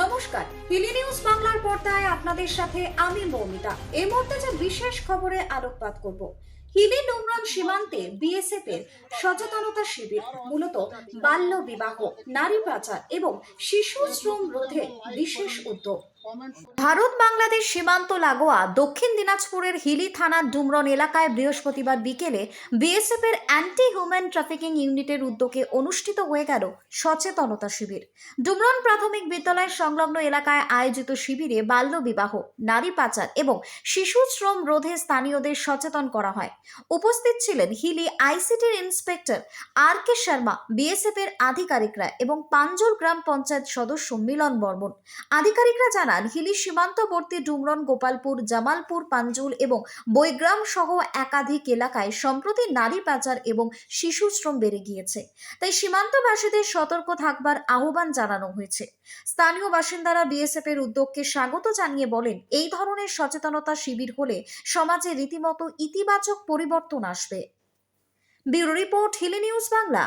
নমস্কার, হিলি নিউজ বাংলার পর্দায় আপনাদের সাথে আমি মৌমিতা। এই মুহূর্তে যে বিশেষ খবরে আলোকপাত করব, হিলি নোংরাম সীমান্তে বিএসএফ এর সচেতনতা শিবির, মূলত বাল্য বিবাহ, নারী পাচার এবং শিশু শ্রম রোধে বিশেষ উদ্যোগ। ভারত বাংলাদেশ সীমান্ত লাগোয়া দক্ষিণ দিনাজপুরের হিলি থানার ডুমরন এলাকায় বৃহস্পতিবার বিকেলে বিএসএফ এর অ্যান্টি হিউম্যান ট্রাফিকিং ইউনিটের উদ্যোগে অনুষ্ঠিত হয়ে গেল সচেতনতা শিবির। ডুমরন প্রাথমিক বিদ্যালয় সংলগ্ন এলাকায় আয়োজিত শিবিরে বাল্য বিবাহ নারী পাচার এবং শিশু শ্রম রোধে স্থানীয়দের সচেতন করা হয়। উপস্থিত ছিলেন Hili আইসিটির inspector R K Sharma BSF এর আধিকারিকরা এবং পাঞ্জল গ্রাম পঞ্চায়েত সদস্য মিলন বর্মন। আধিকারিকরা জানান, হিলি সীমান্তবর্তী ডুমরন, গোপালপুর, জামালপুর, পাঞ্জুল এবং বৈগ্রাম সহ একাধিক এলাকায় সম্প্রতি নারী পাচার এবং শিশু শ্রম বেড়ে গিয়েছে। তাই সীমান্তবাসীদের সতর্ক থাকবার আহ্বান জানানো হয়েছে। স্থানীয় বাসিন্দারা বিএসএফ এর উদ্যোগকে স্বাগত জানিয়ে বলেন, এই ধরনের সচেতনতা শিবির হলে সমাজে রীতিমতো ইতিবাচক পরিবর্তন আসবে। Bureau report, Hili news Bangla.